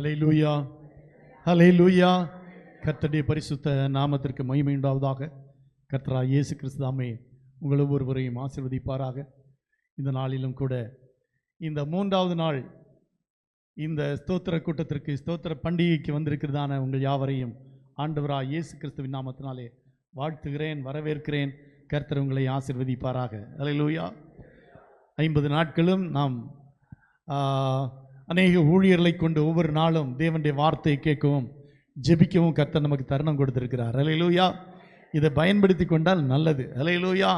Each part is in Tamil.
ஹலே லூயா ஹலே லூயா கர்த்தருடைய பரிசுத்த நாமத்திற்கு மகிமை உண்டாவதாக. கர்த்தரா இயேசு கிறிஸ்துதாமே உங்கள் ஒவ்வொருவரையும் ஆசிர்வதிப்பாராக. இந்த நாளிலும் கூட இந்த மூன்றாவது நாள் இந்த ஸ்தோத்திர கூட்டத்திற்கு ஸ்தோத்திர பண்டிகைக்கு வந்திருக்கிறதான உங்கள் யாவரையும் ஆண்டவரா இயேசு கிறிஸ்துவின் நாமத்தினாலே வாழ்த்துகிறேன் வரவேற்கிறேன். கர்த்தர் உங்களை ஆசீர்வதிப்பாராக. அலை லூயா ஐம்பது நாட்களும் நாம் அநேக ஊழியர்களை கொண்டு ஒவ்வொரு நாளும் தேவனுடைய வார்த்தையை கேட்கவும் ஜெபிக்கவும் கர்த்தர் நமக்கு தருணம் கொடுத்துருக்கிறார். அலையிலூயா இதை பயன்படுத்தி கொண்டால் நல்லது. அலையிலூயா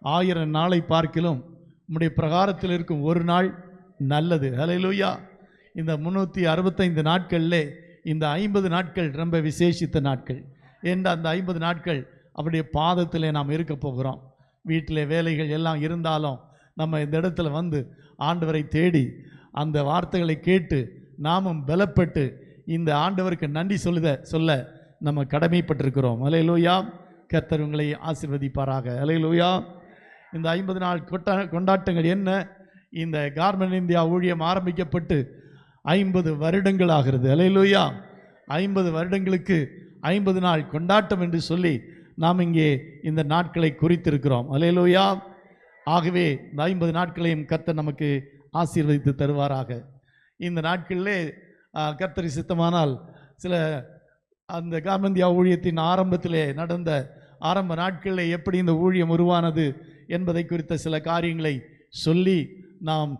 ஆயிரம் நாளை பார்க்கிலும் உம்முடைய பிரகாரத்தில் இருக்கும் ஒரு நாள் நல்லது. அலையிலூயா இந்த முந்நூற்றி அறுபத்தைந்து நாட்களிலே இந்த ஐம்பது நாட்கள் ரொம்ப விசேஷித்த நாட்கள். என்ற அந்த ஐம்பது நாட்கள் அவருடைய பாதத்தில் நாம் இருக்க போகிறோம்? வீட்டில் வேலைகள் எல்லாம் இருந்தாலும் நம்ம இந்த இடத்துல வந்து ஆண்டவரை தேடி அந்த வார்த்தைகளை கேட்டு நாமும் பலப்பட்டு இந்த ஆண்டவருக்கு நன்றி சொல்லுத சொல்ல நம்ம கடமைப்பட்டிருக்கிறோம். அலையலூயா. கர்த்தர் உங்களை ஆசிர்வதிப்பாராக. அலையலூயா. இந்த ஐம்பது நாள் கொட்டா கொண்டாட்டங்கள் என்ன? இந்த கார்மெண்ட் இந்தியா ஊழியம் ஆரம்பிக்கப்பட்டு ஐம்பது வருடங்கள் ஆகிறது. அலையலூயா. ஐம்பது வருடங்களுக்கு ஐம்பது நாள் கொண்டாட்டம் என்று சொல்லி நாம் இங்கே இந்த நாட்களை குறித்திருக்கிறோம். அலையலூயா. ஆகவே இந்த ஐம்பது நாட்களையும் கர்த்தர் நமக்கு ஆசீர்வதித்து தருவாராக. இந்த நாட்களிலே கர்த்தரி சித்தமானால் சில அந்த காமந்தியா ஊழியத்தின் ஆரம்பத்திலே நடந்த ஆரம்ப நாட்களில் எப்படி இந்த ஊழியம் உருவானது என்பதை குறித்த சில காரியங்களை சொல்லி நாம்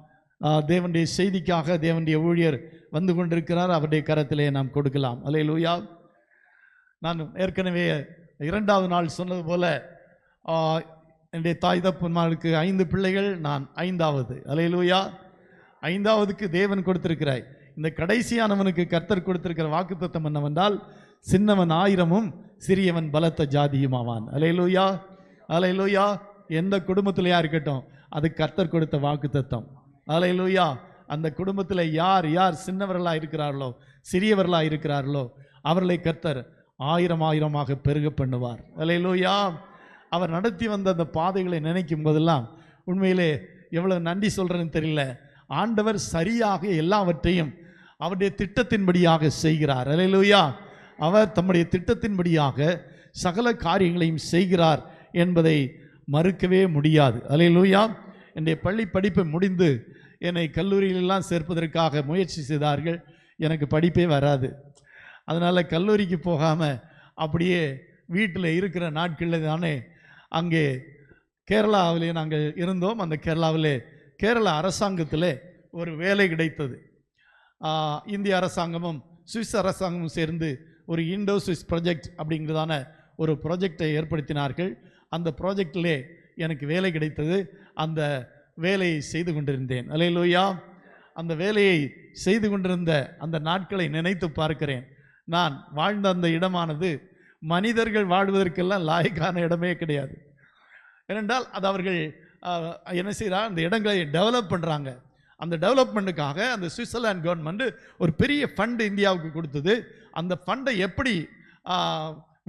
தேவனுடைய செய்திக்காக தேவனுடைய ஊழியர் வந்து கொண்டிருக்கிறார். அவருடைய கரத்திலே நாம் கொடுக்கலாம். அலே லூயா நான் ஏற்கனவே இரண்டாவது நாள் சொன்னது போல என்னுடைய தாய் தப்பன்மாருக்கு ஐந்து பிள்ளைகள் நான் ஐந்தாவது. அலையலூயா ஐந்தாவதுக்கு தேவன் கொடுத்திருக்கிறாய். இந்த கடைசியானவனுக்கு கர்த்தர் கொடுத்திருக்கிற வாக்குத்தத்தம் என்னவென்றால் சின்னவன் ஆயிரமும் சிறியவன் பலத்த ஜாதியும் ஆவான். அலையலூயா அலையலூயா எந்த குடும்பத்திலையா இருக்கட்டும் அது கர்த்தர் கொடுத்த வாக்குத்தத்தம் அலையலூயா அந்த குடும்பத்தில் யார் யார் சின்னவர்களாக இருக்கிறார்களோ சிறியவர்களாக இருக்கிறார்களோ அவர்களை கர்த்தர் ஆயிரம் ஆயிரமாக பெருக பண்ணுவார். அலையலூயா அவர் நடத்தி வந்த அந்த பாதைகளை நினைக்கும் போதெல்லாம் உண்மையிலே எவ்வளவு நன்றி சொல்கிறேன்னு தெரியல. ஆண்டவர் சரியாக எல்லாவற்றையும் அவருடைய திட்டத்தின்படியாக செய்கிறார். அலையலூயா அவர் தம்முடைய திட்டத்தின்படியாக சகல காரியங்களையும் செய்கிறார் என்பதை மறுக்கவே முடியாது. அலையலூயா என்னுடைய பள்ளி படிப்பை முடிந்து என்னை கல்லூரியிலெல்லாம் சேர்ப்பதற்காக முயற்சி செய்தார்கள். எனக்கு படிப்பே வராது. அதனால் கல்லூரிக்கு போகாமல் அப்படியே வீட்டில் இருக்கிற நாட்களில் தானே அங்கே கேரளாவிலே நாங்கள் இருந்தோம். அந்த கேரளாவிலே கேரள அரசாங்கத்தில் ஒரு வேலை கிடைத்தது. இந்திய அரசாங்கமும் சுவிஸ் அரசாங்கமும் சேர்ந்து ஒரு இண்டோ சுவிஸ் ப்ராஜெக்ட் அப்படிங்கிறதான ஒரு ப்ராஜெக்டை ஏற்படுத்தினார்கள். அந்த ப்ராஜெக்டிலே எனக்கு வேலை கிடைத்தது. அந்த வேலையை செய்து கொண்டிருந்தேன். அலையிலோயா அந்த வேலையை செய்து கொண்டிருந்த அந்த நாட்களை நினைத்து பார்க்கிறேன். நான் வாழ்ந்த அந்த இடமானது மனிதர்கள் வாழ்வதற்கெல்லாம் லாய்க்கான இடமே கிடையாது. ஏனென்றால் அது அவர்கள் என்ன செய்கிறார் அந்த இடங்களை டெவலப் பண்ணுறாங்க அந்த டெவலப்மெண்ட்டுக்காக அந்த சுவிட்சர்லாந்து கவர்மெண்ட் ஒரு பெரிய ஃபண்டு இந்தியாவுக்கு கொடுத்தது. அந்த ஃபண்டை எப்படி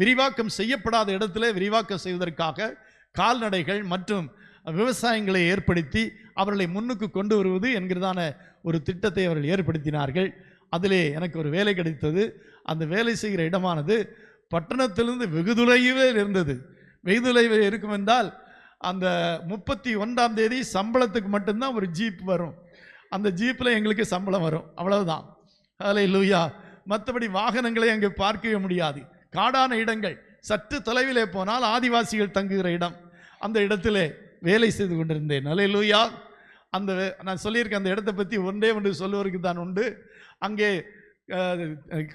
விரிவாக்கம் செய்யப்படாத இடத்துல விரிவாக்கம் செய்வதற்காக கால்நடைகள் மற்றும் விவசாயங்களை ஏற்படுத்தி அவர்களை முன்னுக்கு கொண்டு வருவது என்கிறதான ஒரு திட்டத்தை அவர்கள் ஏற்படுத்தினார்கள். அதிலே எனக்கு ஒரு வேலை கிடைத்தது. அந்த வேலை செய்கிற இடமானது பட்டணத்திலிருந்து வெகு தொலைவே இருந்தது. வெகு தொலைவே இருக்கும் என்றால் அந்த முப்பத்தி ஒன்றாம் தேதி சம்பளத்துக்கு மட்டும்தான் ஒரு ஜீப் வரும். அந்த ஜீப்பில் எங்களுக்கு சம்பளம் வரும். அவ்வளவுதான். அதில் லூயா மற்றபடி வாகனங்களை அங்கே பார்க்கவே முடியாது. காடான இடங்கள். சற்று தொலைவிலே போனால் ஆதிவாசிகள் தங்குகிற இடம். அந்த இடத்திலே வேலை செய்து கொண்டிருந்தேன். ஹலே லூயா அந்த நான் சொல்லியிருக்கேன் அந்த இடத்தை பற்றி ஒன்றே ஒன்று சொல்லுவதற்கு தான் உண்டு. அங்கே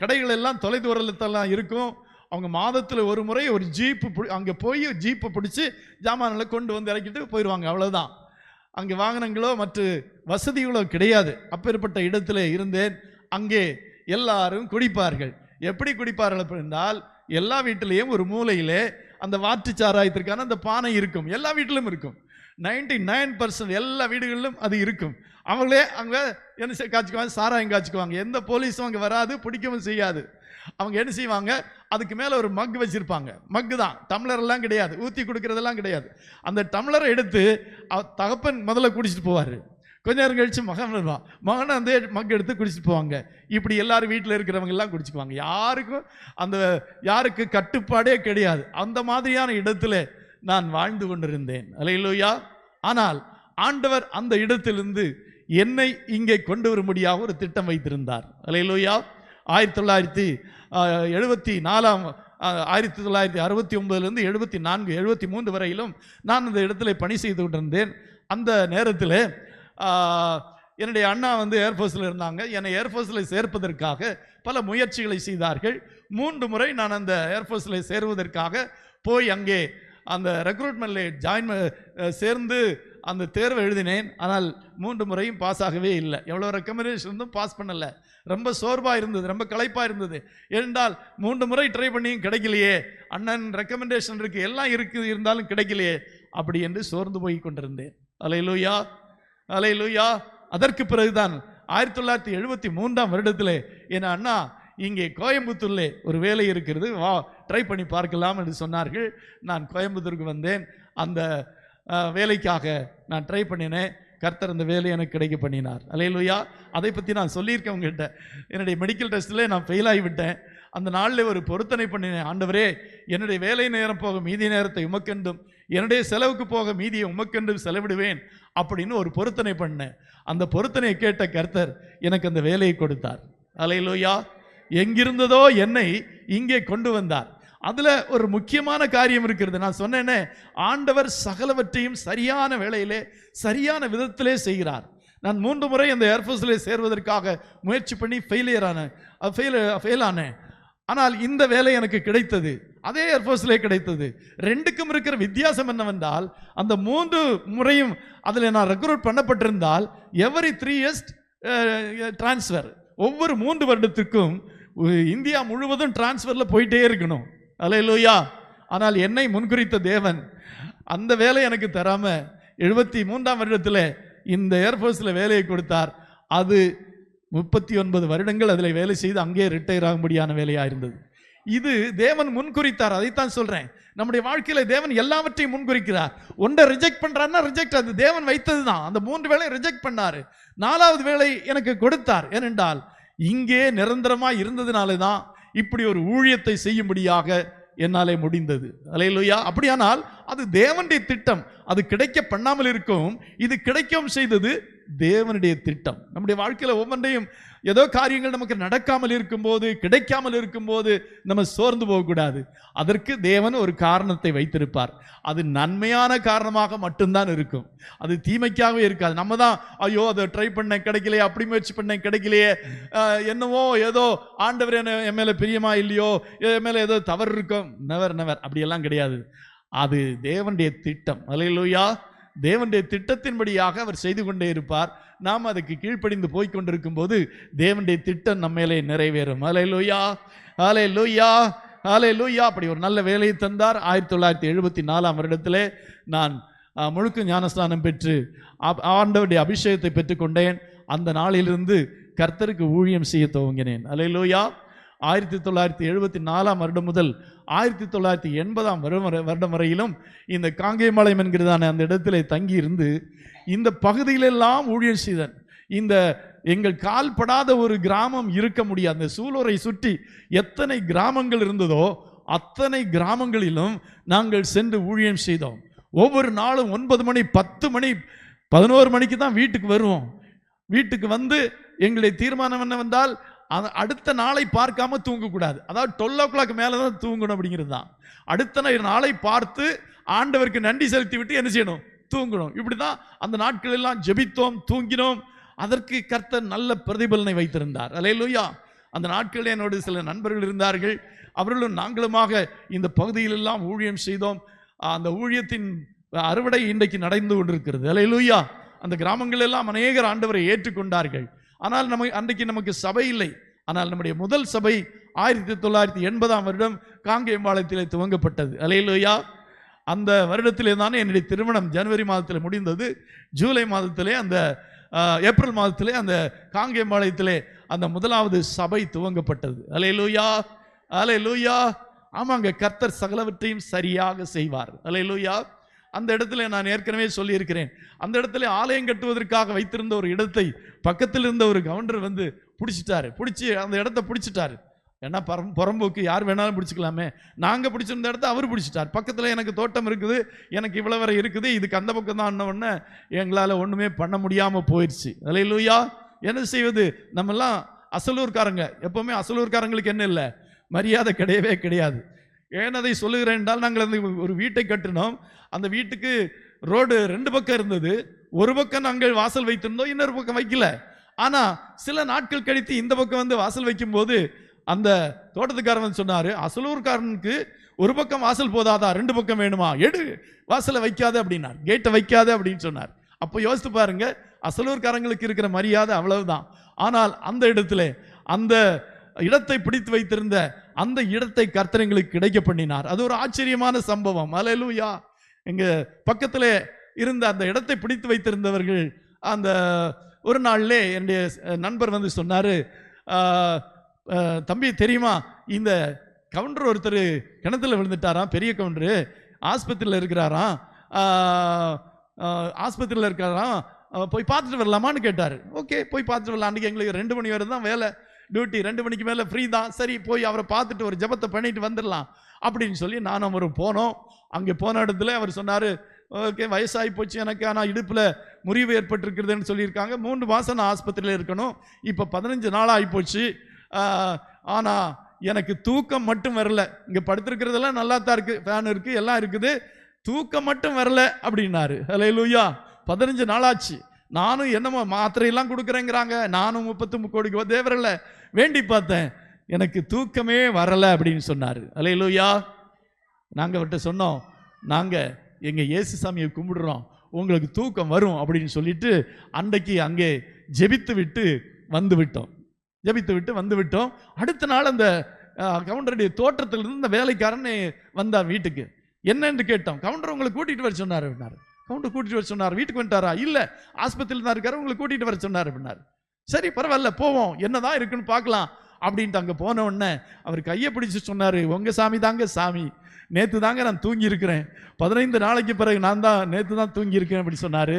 கடைகள் எல்லாம் தொலைதூரத்தெல்லாம் இருக்கும். அவங்க மாதத்தில் ஒரு முறை ஒரு ஜீப்பு அங்கே போய் ஜீப்பை பிடிச்சி ஜாமான்களை கொண்டு வந்து இறக்கிட்டு போயிடுவாங்க அவ்வளோதான் அங்கே வாகனங்களோ மற்ற வசதிகளோ கிடையாது. அப்பேற்பட்ட இடத்துல இருந்தேன். அங்கே எல்லாரும் குடிப்பார்கள். எப்படி குடிப்பார்கள் அப்படி என்றால் எல்லா வீட்டிலேயும் ஒரு மூலையிலே அந்த வாற்று சாராயத்திற்கான அந்த பானை இருக்கும். எல்லா வீட்டிலும் இருக்கும். 99% நைன் பர்சன்ட் எல்லா வீடுகளிலும் அது இருக்கும். அவங்களே அங்கே என்ன செய்ய காய்ச்சிக்குவாங்க சாராயம் காய்ச்சிக்குவாங்க. எந்த போலீஸும் அங்கே வராது பிடிக்கவும் செய்யாது. அவங்க என்ன செய்வாங்க அதுக்கு மேலே ஒரு மக் வச்சுருப்பாங்க. மக்கு தான். டம்ளரெல்லாம் கிடையாது. ஊற்றி கொடுக்கறதெல்லாம் கிடையாது. அந்த டம்ளரை எடுத்து அவ- தகப்பன் முதல்ல குடிச்சிட்டு போவார். கொஞ்ச நேரம் கழிச்சு மகன் வருவான் மகனை வந்து மக்கு எடுத்து குடிச்சிட்டு போவாங்க. இப்படி எல்லாரும் வீட்டில் இருக்கிறவங்கெல்லாம் குடிச்சுக்குவாங்க. யாருக்கும் அந்த யாருக்கு கட்டுப்பாடே கிடையாது. அந்த மாதிரியான இடத்துல நான் வாழ்ந்து கொண்டிருந்தேன். அலையிலோயா ஆனால் ஆண்டவர் அந்த இடத்திலிருந்து என்னை இங்கே கொண்டு வரும்படியாக ஒரு திட்டம் வைத்திருந்தார். அலையிலோயா ஆயிரத்தி தொள்ளாயிரத்தி எழுபத்தி நாலாம் ஆயிரத்தி தொள்ளாயிரத்தி அறுபத்தி ஒன்பதுலேருந்து எழுபத்தி நான்கு எழுபத்தி மூன்று வரையிலும் நான் அந்த இடத்துல பணி செய்து கொண்டிருந்தேன். அந்த நேரத்தில் என்னுடைய அண்ணா வந்து ஏர்ஃபோர்ஸில் இருந்தாங்க. என்னை ஏர்ஃபோர்ஸில் சேர்ப்பதற்காக பல முயற்சிகளை செய்தார்கள். மூன்று முறை நான் அந்த ஏர்ஃபோர்ஸில் சேருவதற்காக போய் அங்கே அந்த ரெக்ரூட்மெண்ட்டில் ஜாயின் சேர்ந்து அந்த தேர்வை எழுதினேன். ஆனால் மூன்று முறையும் பாஸ் ஆகவே இல்லை. எவ்வளோ ரெக்கமெண்டேஷன் இருந்தும் பாஸ் பண்ணலை. ரொம்ப சோர்வாக இருந்தது. ரொம்ப களைப்பாக இருந்தது. ஏனென்றால் மூன்று முறை ட்ரை பண்ணியும் கிடைக்கலையே. அண்ணன் ரெக்கமெண்டேஷன் இருக்குது எல்லாம் இருக்குது இருந்தாலும் கிடைக்கலையே. அப்படி என்று சோர்ந்து போய் கொண்டிருந்தேன். அலையிலூயா அலையிலூயா. அதற்கு பிறகுதான் ஆயிரத்தி தொள்ளாயிரத்தி எழுபத்தி மூன்றாம் வருடத்தில் என் அண்ணா இங்கே கோயம்புத்தூரில் ஒரு வேலை இருக்கிறது. வா ட்ரை பண்ணி பார்க்கலாம் என்று சொன்னார்கள். நான் கோயம்புத்தூருக்கு வந்தேன். அந்த வேலைக்காக நான் ட்ரை பண்ணினேன். கர்த்தர் அந்த வேலை எனக்கு கிடைக்க பண்ணினார். அலையலுயா. அதை பற்றி நான் சொல்லியிருக்கேன் உங்கள்கிட்ட. என்னுடைய மெடிக்கல் டெஸ்ட்டில் நான் ஃபெயில் ஆகிவிட்டேன். அந்த நாளில் ஒரு பொருத்தனை பண்ணினேன். ஆண்டவரே என்னுடைய வேலை நேரம் போக மீதி நேரத்தை உமக்கென்றும் என்னுடைய செலவுக்கு போக மீதியை உமக்கென்றும் செலவிடுவேன். அப்படின்னு ஒரு பொருத்தனை பண்ணேன். அந்த பொருத்தனையை கேட்ட கர்த்தர் எனக்கு அந்த வேலையை கொடுத்தார். அலையிலோயா எங்கிருந்ததோ என்னை இங்கே கொண்டு வந்தார். அதில் ஒரு முக்கியமான காரியம் இருக்கிறது. நான் சொன்னேனே ஆண்டவர் சகலவற்றையும் சரியான வேலையிலே சரியான விதத்திலே செய்கிறார். நான் மூன்று முறை அந்த ஏர்ஃபோர்ஸில் சேர்வதற்காக முயற்சி பண்ணி ஃபெயிலியர் ஆனேன். ஃபெயில் ஃபெயில் ஆனேன். ஆனால் இந்த வேலை எனக்கு கிடைத்தது. அதே ஏர்ஃபோர்ஸ்லேயே கிடைத்தது. ரெண்டுக்கும் இருக்கிற வித்தியாசம் என்னவென்றால் அந்த மூன்று முறையும் அதில் நான் ரெக்ரூட் பண்ணப்பட்டிருந்தால் எவரி த்ரீ இயர்ஸ் டிரான்ஸ்ஃபர் ஒவ்வொரு மூன்று வருடத்துக்கும் இந்தியா முழுவதும் டிரான்ஸ்ஃபரில் போயிட்டே இருக்கணும். அலையலூயா ஆனால் என்னை முன்குறித்த தேவன் அந்த வேலை எனக்கு தராமல் எழுபத்தி மூன்றாம் வருடத்தில் இந்த ஏர்ஃபோர்ஸில் வேலையை கொடுத்தார். அது முப்பத்தி ஒன்பது வருடங்கள் அதில் வேலை செய்து அங்கே ரிட்டையர் ஆகும்படியான வேலையாக இருந்தது. இது தேவன் முன்குறித்தார். அதைத்தான் சொல்றேன். நம்முடைய வாழ்க்கையில தேவன் எல்லாவற்றையும் முன்குறிக்கிறார். ஒன்றை ரிஜெக்ட் பண்றாருன்னா ரிஜெக்ட் அது தேவன் வைத்தது தான் அந்த மூன்று வேலை ரிஜெக்ட் பண்ணாரு. நாலாவது வேலை எனக்கு கொடுத்தார். ஏனென்றால் இங்கே நிரந்தரமா இருந்ததுனால தான் இப்படி ஒரு ஊழியத்தை செய்யும்படியாக என்னாலே முடிந்தது. அலையலுயா அப்படியானால் அது தேவனுடைய திட்டம். அது கிடைக்க பண்ணாமல் இருக்கும். இது கிடைக்கவும் செய்தது தேவனுடைய திட்டம். நம்முடைய வாழ்க்கையில் ஒவ்வொன்றையும் ஏதோ காரியங்கள் நமக்கு நடக்காமல் இருக்கும்போது கிடைக்காமல் இருக்கும்போது நம்ம சோர்ந்து போகக்கூடாது. அதற்கு தேவன் ஒரு காரணத்தை வைத்திருப்பார். அது நன்மையான காரணமாக மட்டும்தான் இருக்கும். அது தீமைக்காகவே இருக்காது. நம்ம தான் ஐயோ அதை ட்ரை பண்ணேன் கிடைக்கலையே அப்படி முயற்சி பண்ணேன் கிடைக்கலையே என்னவோ ஏதோ ஆண்டவர் என்ன என் மேலே பிரியமா இல்லையோ என் மேலே ஏதோ தவறு இருக்கும் நெவர் நெவர் அப்படியெல்லாம் கிடையாது. அது தேவனுடைய திட்டம். அலையிலூயா தேவனுடைய திட்டத்தின்படியாக அவர் செய்து கொண்டே இருப்பார். நாம் அதுக்கு கீழ்ப்படிந்து போய் கொண்டிருக்கும் போது தேவனுடைய திட்டம் நம்ம மேலே நிறைவேறும். அலை லூயா அலை லூயா அலை லூயா அப்படி ஒரு நல்ல வேலையை தந்தார். ஆயிரத்தி தொள்ளாயிரத்தி எழுபத்தி நாலாம் வருடத்திலே நான் முழுக்க ஞானஸ்தானம் பெற்று ஆண்டவருடைய அபிஷேகத்தை பெற்றுக்கொண்டேன். அந்த நாளிலிருந்து கர்த்தருக்கு ஊழியம் செய்ய துவங்கினேன். அலை லூயா ஆயிரத்தி தொள்ளாயிரத்தி எழுபத்தி நாலாம் வருடம் முதல் ஆயிரத்தி தொள்ளாயிரத்தி எண்பதாம் வருடம் வரை- வருடம் வரையிலும் இந்த காங்கேயம்பாளையம் என்கிறதான அந்த இடத்திலே தங்கியிருந்து இந்த பகுதியிலெல்லாம் ஊழியர் செய்தன். இந்த எங்கள் கால்படாத ஒரு கிராமம் இருக்க முடியாது. அந்த சூலூரை சுற்றி எத்தனை கிராமங்கள் இருந்ததோ அத்தனை கிராமங்களிலும் நாங்கள் சென்று ஊழியம் செய்தோம். ஒவ்வொரு நாளும் ஒன்பது மணி பத்து மணி பதினோரு மணிக்கு தான் வீட்டுக்கு வருவோம். வீட்டுக்கு வந்து எங்களுடைய தீர்மானம் என்னவென்றால் அ- அடுத்த நாளை பார்க்காம தூங்கக்கூடாது. அதாவது டுவெல் ஓ கிளாக் மேலே தான் தூங்கணும் அப்படிங்கிறது தான். அடுத்த நாளை பார்த்து ஆண்டவருக்கு நன்றி செலுத்தி விட்டு என்ன செய்யணும்? தூங்கணும். இப்படி தான் அந்த நாட்கள் எல்லாம் ஜெபித்தோம் தூங்கினோம். அதற்கு கர்த்தர் நல்ல பிரதிபலனை வைத்திருந்தார். அலையிலூயா அந்த நாட்களில் என்னோடு சில நண்பர்கள் இருந்தார்கள். அவர்களும் நாங்களுமாக இந்த பகுதியிலெல்லாம் ஊழியம் செய்தோம். அந்த ஊழியத்தின் அறுவடை இன்றைக்கு நடந்து கொண்டிருக்கிறது. அலையிலூயா அந்த கிராமங்களெல்லாம் அநேகர் ஆண்டவரை ஏற்றுக்கொண்டார்கள். ஆனால் நம்ம அன்றைக்கு நமக்கு சபை இல்லை. ஆனால் நம்முடைய முதல் சபை ஆயிரத்தி தொள்ளாயிரத்தி எண்பதாம் வருடம் காங்கேயம்பாளையத்திலே துவங்கப்பட்டது. அலையிலோயா அந்த வருடத்திலே தானே என்னுடைய திருமணம் ஜனவரி மாதத்தில் முடிந்தது. ஜூலை மாதத்திலே அந்த ஏப்ரல் மாதத்திலே அந்த காங்கேயம்பாளையத்திலே அந்த முதலாவது சபை துவங்கப்பட்டது. அலையிலூயா அலையிலூயா ஆமாங்க கர்த்தர் சகலவற்றையும் சரியாக செய்வார். அலையிலூயா அந்த இடத்துல நான் ஏற்கனவே சொல்லியிருக்கிறேன். அந்த இடத்துல ஆலயம் கட்டுவதற்காக வைத்திருந்த ஒரு இடத்தை பக்கத்தில் இருந்த ஒரு கவுண்டர் வந்து பிடிச்சிட்டாரு. பிடிச்சி அந்த இடத்த பிடிச்சிட்டாரு. ஏன்னா பரம் புறம்போக்கு யார் வேணாலும் பிடிச்சிக்கலாமே. நாங்கள் பிடிச்சிருந்த இடத்த அவர் பிடிச்சிட்டார். பக்கத்தில் எனக்கு தோட்டம் இருக்குது எனக்கு இவ்வளோ வரை இருக்குது இதுக்கு அந்த பக்கம் தான் ஒன்று எங்களால் ஒன்றுமே பண்ண முடியாமல் போயிடுச்சு அலையிலூயா என்ன செய்வது? நம்மெல்லாம் அசலூர்காரங்க. எப்பவுமே அசலூர்காரங்களுக்கு என்ன இல்லை? மரியாதை கிடையவே கிடையாது. ஏன் அதை சொல்லுகிறேன் என்றால் நாங்கள் அந்த ஒரு வீட்டை கட்டினோம். அந்த வீட்டுக்கு ரோடு ரெண்டு பக்கம் இருந்தது. ஒரு பக்கம் நாங்கள் வாசல் வைத்திருந்தோம் இன்னொரு பக்கம் வைக்கல. ஆனால் சில நாட்கள் கழித்து இந்த பக்கம் வந்து வாசல் வைக்கும்போது அந்த தோட்டத்துக்காரன் வந்து அசலூர்காரனுக்கு ஒரு பக்கம் வாசல் போதாதா? ரெண்டு பக்கம் வேணுமா? எடு வாசலை வைக்காத அப்படின்னார். கேட்டை வைக்காத அப்படின்னு சொன்னார். அப்போ யோசித்து பாருங்க அசலூர்காரங்களுக்கு இருக்கிற மரியாதை அவ்வளவுதான். ஆனால் அந்த இடத்துல அந்த இடத்தை பிடித்து வைத்திருந்த அந்த இடத்தை கர்த்தரைங்களுக்கு கிடைக்க பண்ணினார். அது ஒரு ஆச்சரியமான சம்பவம். அலையலூயா எங்க பக்கத்தில் இருந்த அந்த இடத்தை பிடித்து வைத்திருந்தவர்கள் அந்த ஒரு நாள்லே என்னுடைய நண்பர் வந்து சொன்னார் தம்பி தெரியுமா? இந்த கவுண்டர் ஒருத்தர் கிணத்துல விழுந்துட்டாராம் பெரிய கவுண்டரு. ஆஸ்பத்திரியில் இருக்கிறாராம். ஆஸ்பத்திரியில் இருக்கிறாராம். போய் பார்த்துட்டு வரலாமான்னு கேட்டார். ஓகே போய் பார்த்துட்டு வரலாம். அன்றைக்கி எங்களுக்கு ரெண்டு மணி வரை தான் வேலை. டியூட்டி ரெண்டு மணிக்கு மேலே ஃப்ரீ தான். சரி போய் அவரை பார்த்துட்டு ஒரு ஜெபத்தை பண்ணிட்டு வந்துடலாம் அப்படின்னு சொல்லி நானும் அவரும் போனோம். அங்கே போன இடத்துல அவர் சொன்னார் ஓகே வயசாகி போச்சு எனக்கு ஆனால் இடுப்பில் முறிவு ஏற்பட்டிருக்கிறதுன்னு சொல்லியிருக்காங்க. மூன்று மாதம் நான் ஆஸ்பத்திரியில் இருக்கணும். இப்போ பதினஞ்சு நாள் ஆகிப்போச்சு போச்சு ஆனால் எனக்கு தூக்கம் மட்டும் வரல. இங்கே படுத்திருக்கிறதெல்லாம் நல்லா தான் இருக்குது ஃபேன் இருக்குது எல்லாம் இருக்குது. தூக்கம் மட்டும் வரல அப்படின்னாரு. ஹலே லூயா பதினஞ்சு நாளாச்சு நானும் என்னமோ மாத்திரையெல்லாம் கொடுக்குறேங்கிறாங்க. நானும் முப்பத்து கோடிக்கு தேவரில் வேண்டி பார்த்தேன். எனக்கு தூக்கமே வரலை அப்படின்னு சொன்னார். ஹலே நாங்கள் அவர்கிட்ட சொன்னோம். நாங்கள் எங்கள் இயேசு சாமியை கும்பிடுறோம். உங்களுக்கு தூக்கம் வரும் அப்படின்னு சொல்லிட்டு அன்றைக்கு அங்கே ஜெபித்து விட்டு வந்து விட்டோம். ஜெபித்து விட்டு வந்து விட்டோம். அடுத்த நாள் அந்த கவுண்டருடைய தோற்றத்திலிருந்து இந்த வேலைக்காரன் வந்தான் வீட்டுக்கு. என்னன்னு கேட்டோம். கவுண்டர் உங்களை கூட்டிகிட்டு வர சொன்னார் கொண்டு கவுண்டர் கூட்டிட்டு வர சொன்னார். வீட்டுக்கு வந்துட்டாரா? இல்லை. ஆஸ்பத்திரியில் தான் இருக்காரு. உங்களை கூட்டிட்டு வர சொன்னார் அப்படின்னாரு. சரி பரவாயில்ல போவோம். என்னதான் இருக்குன்னு பார்க்கலாம் அப்படின்ட்டு அங்கே போன உடனே அவர் கையை பிடிச்சி சொன்னார் உங்கள் சாமி தாங்க சாமி. நேற்று தாங்க நான் தூங்கியிருக்கிறேன். பதினைந்து நாளைக்கு பிறகு நான் தான் நேற்று தான் தூங்கியிருக்கேன் அப்படி சொன்னார்.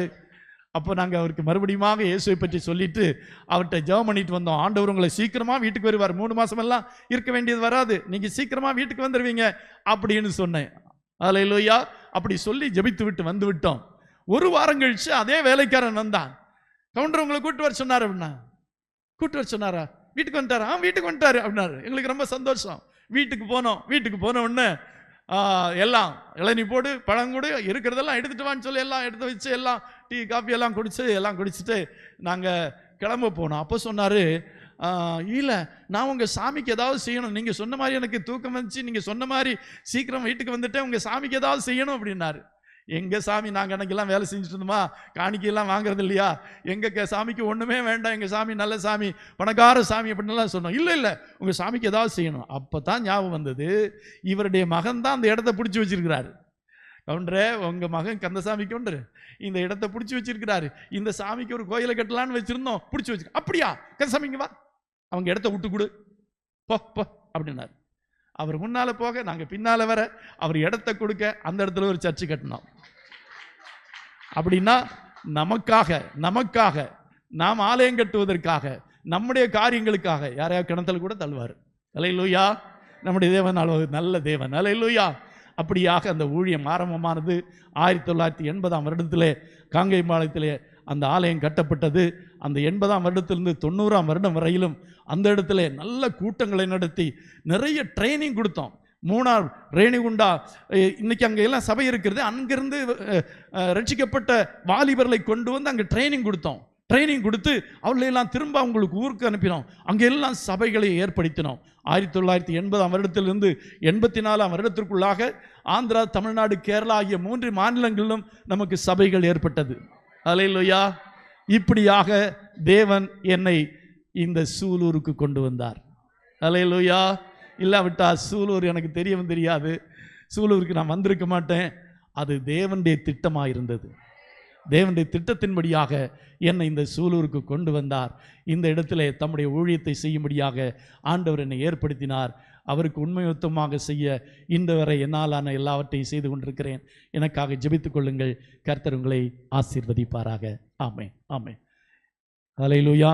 அப்போ நாங்கள் அவருக்கு மறுபடியுமாக இயேசுவை பற்றி சொல்லிட்டு அவர்கிட்ட ஜெபம் பண்ணிட்டு வந்தோம். ஆண்டவர் உங்களை சீக்கிரமாக வீட்டுக்கு வருவார். மூணு மாதமெல்லாம் இருக்க வேண்டியது வராது. நீங்கள் சீக்கிரமாக வீட்டுக்கு வந்துடுவீங்க அப்படின்னு சொன்னேன். அதில் இல்லையா அப்படி சொல்லி ஜெபித்து விட்டு வந்து விட்டோம் ஒரு வாரம் கழிச்சு அதே வேலைக்காரன் வந்தான். கவுண்டர் உங்களை கூட்டு வர சொன்னார் அப்படின்னா கூட்டு வர சொன்னாரா? வீட்டுக்கு வந்துட்டாரா? ஆ வீட்டுக்கு வந்துட்டாரு அப்படின்னாரு. எங்களுக்கு ரொம்ப சந்தோஷம். வீட்டுக்கு போனோம். வீட்டுக்கு போன உடனே எல்லாம் இளநீ போடு பழங்கூடு இருக்கிறதெல்லாம் எடுத்துட்டு வான்னு சொல்லி எல்லாம் எடுத்து வச்சு எல்லாம் டீ காஃபி எல்லாம் குடிச்சு எல்லாம் குடிச்சிட்டு நாங்கள் கிளம்ப போனோம். அப்போ சொன்னார் இல்லை நான் உங்கள் சாமிக்கு ஏதாவது செய்யணும். நீங்கள் சொன்ன மாதிரி எனக்கு தூக்கம் வந்துச்சு நீங்கள் சொன்ன மாதிரி சீக்கிரம் வீட்டுக்கு வந்துட்டேன் உங்கள் சாமிக்கு ஏதாவது செய்யணும் அப்படின்னாரு. எங்கள் சாமி நாங்கள் அன்னைக்கெல்லாம் வேலை செஞ்சுட்டு இருந்தோமா? காணிக்கையெல்லாம் வாங்குறது இல்லையா? எங்கள் சாமிக்கு ஒன்றுமே வேண்டாம் எங்கள் சாமி நல்ல சாமி பணக்கார சாமி அப்படின்னுலாம் சொன்னோம். இல்லை இல்லை உங்கள் சாமிக்கு ஏதாவது செய்யணும். அப்போ தான் ஞாபகம் வந்தது இவருடைய மகன் தான் அந்த இடத்த பிடிச்சி வச்சிருக்கிறாரு. கவுண்டரே உங்கள் மகன் கந்தசாமி கவுண்டர் இந்த இடத்த பிடிச்சி வச்சிருக்கிறாரு. இந்த சாமிக்கு ஒரு கோயிலை கட்டலான்னு வச்சுருந்தோம் பிடிச்சி வச்சு அப்படியா? கந்தசாமிங்க வா. அவங்க இடத்த விட்டு கொடு. போ போ அப்படின்னாரு. அவர் முன்னால போக நாங்கள் பின்னால வர அவர் இடத்த கொடுக்க அந்த இடத்துல ஒரு சர்ச்சு கட்டினோம். அப்படின்னா நமக்காக நமக்காக நாம் ஆலயம் கட்டுவதற்காக நம்முடைய காரியங்களுக்காக யாரையா கிணத்துல கூட தள்ளுவார். அலையிலூயா நம்முடைய தேவன் அளவு நல்ல தேவன் அலையிலூயா. அப்படியாக அந்த ஊழியம் ஆரம்பமானது ஆயிரத்தி தொள்ளாயிரத்தி எண்பதாம் வருடத்திலே காங்கேயம்பாளையத்திலே அந்த ஆலயம் கட்டப்பட்டது. அந்த எண்பதாம் வருடத்திலிருந்து தொண்ணூறாம் வருடம் வரையிலும் அந்த இடத்துல நல்ல கூட்டங்களை நடத்தி நிறைய ட்ரைனிங் கொடுத்தோம். மூணார் ரேணிகுண்டா இன்னைக்கு அங்கே எல்லாம் சபை இருக்கிறது. அங்கிருந்து ரட்சிக்கப்பட்ட வாலிபர்களை கொண்டு வந்து அங்கே ட்ரைனிங் கொடுத்தோம். ட்ரைனிங் கொடுத்து அவர்களையெல்லாம் திரும்ப அவங்களுக்கு ஊருக்கு அனுப்பினோம். அங்கே எல்லாம் சபைகளை ஏற்படுத்தினோம். ஆயிரத்தி தொள்ளாயிரத்தி எண்பதாம் வருடத்திலிருந்து எண்பத்தி நாலாம் வருடத்திற்குள்ளாக ஆந்திரா தமிழ்நாடு கேரளா ஆகிய மூன்று மாநிலங்களிலும் நமக்கு சபைகள் ஏற்பட்டது. அலையிலோயா இப்படியாக தேவன் என்னை இந்த சூலூருக்கு கொண்டு வந்தார். அலையிலோயா இல்லாவிட்டா சூலூர் எனக்கு தெரியவும் தெரியாது. சூலூருக்கு நான் வந்திருக்க மாட்டேன். அது தேவனுடைய திட்டமாக இருந்தது தேவனுடைய திட்டத்தின்படியாக என்னை இந்த சூலூருக்கு கொண்டு வந்தார். இந்த இடத்துல தம்முடைய ஊழியத்தை செய்யும்படியாக ஆண்டவர் என்னை ஏற்படுத்தினார். அவருக்கு உண்மையுத்தமாக செய்ய இன்று வரை என்னாலான எல்லாவற்றையும் செய்து கொண்டிருக்கிறேன். எனக்காக ஜெபித்துக் கொள்ளுங்கள். கர்த்தர் உங்களை ஆசீர்வதிப்பாராக. ஆமை ஆமை அலையிலூயா